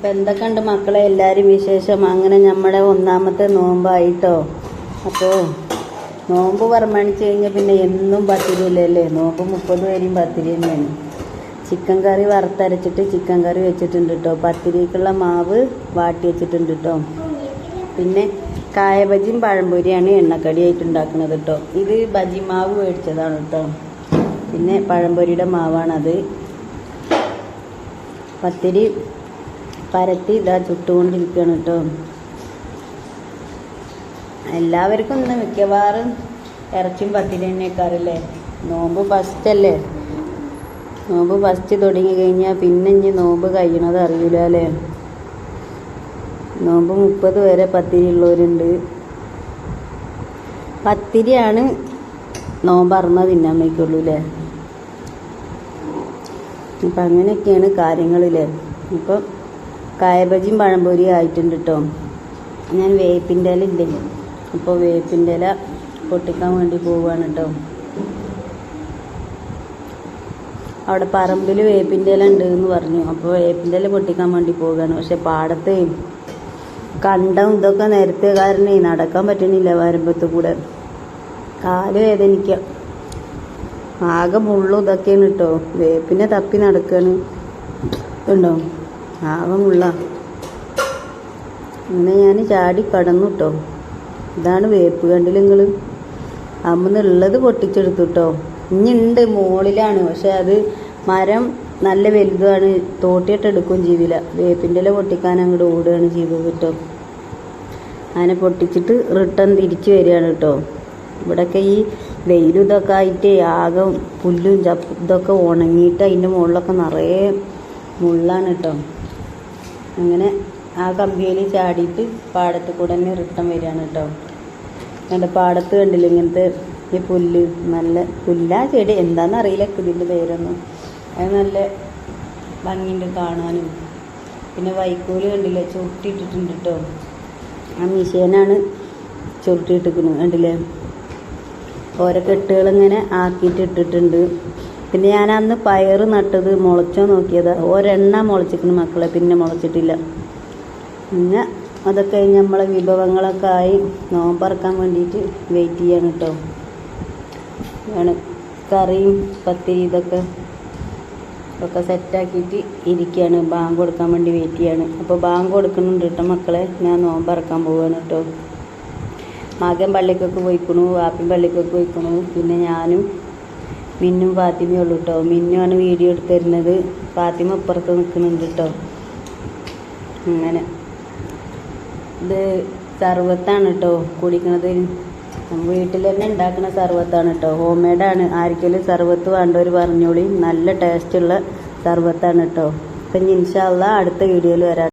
അപ്പം എന്തൊക്കെയുണ്ട് മക്കളെ? എല്ലാവരും വിശേഷം? അങ്ങനെ നമ്മുടെ ഒന്നാമത്തെ നോമ്പായിട്ടോ? അപ്പോൾ നോമ്പ് പ്രമാണിച്ച് കഴിഞ്ഞാൽ പിന്നെ എന്നും പത്തിരിയില്ലല്ലേ? നോമ്പ് മുപ്പത് പേരും പത്തിരി തന്നെയാണ്. ചിക്കൻ കറി വറുത്തരച്ചിട്ട് ചിക്കൻ കറി വെച്ചിട്ടുണ്ട് കേട്ടോ പത്തിരിക്കുള്ള മാവ് വാട്ടി വെച്ചിട്ടുണ്ട് കേട്ടോ പിന്നെ കായബജിയും പഴംപൊരിയാണ് എണ്ണക്കടിയായിട്ട് ഉണ്ടാക്കുന്നത് കേട്ടോ ഇത് ബജി മാവ് മേടിച്ചതാണ് കേട്ടോ പിന്നെ പഴംപൊരിയുടെ മാവാണത്. പത്തിരി പരത്തി ഇതാ ചുട്ടുകൊണ്ടിരിക്കുകയാണ് കേട്ടോ എല്ലാവർക്കും ഇന്ന് മിക്കവാറും ഇറച്ചിയും പത്തിരി തന്നെയൊക്കെയല്ലേ നോമ്പ് ഫസ്റ്റ് അല്ലേ? നോമ്പ് ഫസ്റ്റ് തുടങ്ങി കഴിഞ്ഞാൽ പിന്നെ ഇനി നോമ്പ് കഴിയണത് അറിയില്ല അല്ലേ? നോമ്പ് മുപ്പത് വരെ പത്തിരി ഉള്ളവരുണ്ട്. പത്തിരിയാണ് നോമ്പ് അറന്ന തിന്നാൻ അല്ലേ അപ്പം അങ്ങനെയൊക്കെയാണ് കാര്യങ്ങളില്ലേ ഇപ്പം കായബജിയും പഴംപൊരിയും ആയിട്ടുണ്ട് കേട്ടോ ഞാൻ വേപ്പിന്റെ ഇല ഇല്ലേ? അപ്പോൾ വേപ്പിന്റെ ഇല പൊട്ടിക്കാൻ വേണ്ടി പോവുകയാണ് കേട്ടോ അവിടെ പറമ്പിൽ വേപ്പിന്റെ ഇല ഉണ്ട് എന്ന് പറഞ്ഞു. അപ്പോൾ വേപ്പിന്റെ ഇല പൊട്ടിക്കാൻ വേണ്ടി പോവുകയാണ് പക്ഷെ പാടത്തെ കണ്ടം ഇതൊക്കെ നേരത്തെ കാരണേ നടക്കാൻ പറ്റണില്ല വരമ്പത്ത് കൂടെ. കാൽ വേദനിക്കുക ആകെ മുള്ളും ഇതൊക്കെയാണ് കേട്ടോ വേപ്പിനെ തപ്പി നടക്കാണ്. ഉണ്ടോ ആകെ മുള്ള അങ്ങനെ ഞാൻ ചാടി കടന്നു കേട്ടോ ഇതാണ് വേപ്പ് കണ്ടില്ല നിങ്ങൾ അമ്മന്നുള്ളത് പൊട്ടിച്ചെടുത്തു കേട്ടോ ഇഞ്ഞുണ്ട് മുകളിലാണ് പക്ഷെ അത് മരം നല്ല വലുതാണ്. തോട്ടിയിട്ട് എടുക്കും ചെയ്തില്ല. വേപ്പിന്റെ ഇല പൊട്ടിക്കാൻ അങ്ങോട്ട് ഓടുകയാണ് ചെയ്തത് കേട്ടോ അങ്ങനെ പൊട്ടിച്ചിട്ട് റിട്ടേൺ തിരിച്ചു വരികയാണ് കേട്ടോ ഇവിടെയൊക്കെ ഈ വെയിലും ഇതൊക്കെ ആയിട്ട് ആകെ പുല്ലും ചപ്പ് ഇതൊക്കെ ഉണങ്ങിയിട്ട് അതിന്റെ മുകളിലൊക്കെ നിറയെ മുള്ളാണ് കേട്ടോ അങ്ങനെ ആ കമ്പിയിൽ ചാടിയിട്ട് പാടത്ത് കൂടെ തന്നെ റിട്ടം വരികയാണ് കേട്ടോ. എന്റെ പാടത്ത് കണ്ടില്ല ഇങ്ങനത്തെ ഈ പുല്ല്? നല്ല പുല്ലാ ചെടി. എന്താണെന്ന് അറിയില്ല ഇതിന്റെ പേരൊന്നും. അത് നല്ല ഭംഗിയുണ്ട് കാണാനും. പിന്നെ വൈക്കോൽ കണ്ടില്ലേ? ചുരുട്ടിയിട്ടിട്ടുണ്ട് കേട്ടോ. ആ മിഷീനാണ് ചുരുട്ടിയിട്ടിരിക്കുന്നത് കണ്ടില്ലേ? ഓരോ കെട്ടുകളിങ്ങനെ ആക്കിയിട്ട് ഇട്ടിട്ടുണ്ട്. പിന്നെ ഞാൻ അന്ന് പയർ നട്ടത് മുളച്ചോ നോക്കിയതാ. ഒരെണ്ണ മുളച്ചിരിക്കുന്നു മക്കളെ പിന്നെ മുളച്ചിട്ടില്ല. പിന്നെ അതൊക്കെ കഴിഞ്ഞ് നമ്മളെ വിഭവങ്ങളൊക്കെ ആയി നോമ്പറക്കാൻ വേണ്ടിയിട്ട് വെയിറ്റ് ചെയ്യാണ് കേട്ടോ ആണ് കറിയും പത്തിരി ഇതൊക്കെ. ഒക്കെ സെറ്റാക്കിയിട്ട് ഇരിക്കുകയാണ് ബാങ്ക് കൊടുക്കാൻ വേണ്ടി വെയിറ്റ് ചെയ്യാണ്. അപ്പോൾ ബാങ്ക് കൊടുക്കുന്നുണ്ട് കേട്ടോ മക്കളെ. ഞാൻ നോമ്പറക്കാൻ പോവുകയാണ് കേട്ടോ മകൻ പള്ളിക്കൊക്കെ പോയിക്കണു വാപ്പി പള്ളിക്കൊക്കെ പോയിക്കണു. പിന്നെ ഞാനും മിന്നും ഫാത്തിമയും ഉള്ളൂ കേട്ടോ മിന്നുമാണ് വീഡിയോ എടുത്ത് തരുന്നത് ഫാത്തിമ അപ്പുറത്ത് നിൽക്കുന്നുണ്ട് കേട്ടോ അങ്ങനെ. ഇത് സർവത്താണ് കേട്ടോ കുടിക്കണത്. വീട്ടിൽ തന്നെ ഉണ്ടാക്കുന്ന സർവത്താണ് കേട്ടോ ഹോം മെയ്ഡാണ് ആർക്കെങ്കിലും സർവത്ത് വേണ്ടവർ പറഞ്ഞോളി. നല്ല ടേസ്റ്റുള്ള സർവത്താണ് കേട്ടോ അപ്പം ഇൻഷാല്ല അടുത്ത വീഡിയോയിൽ വരാം.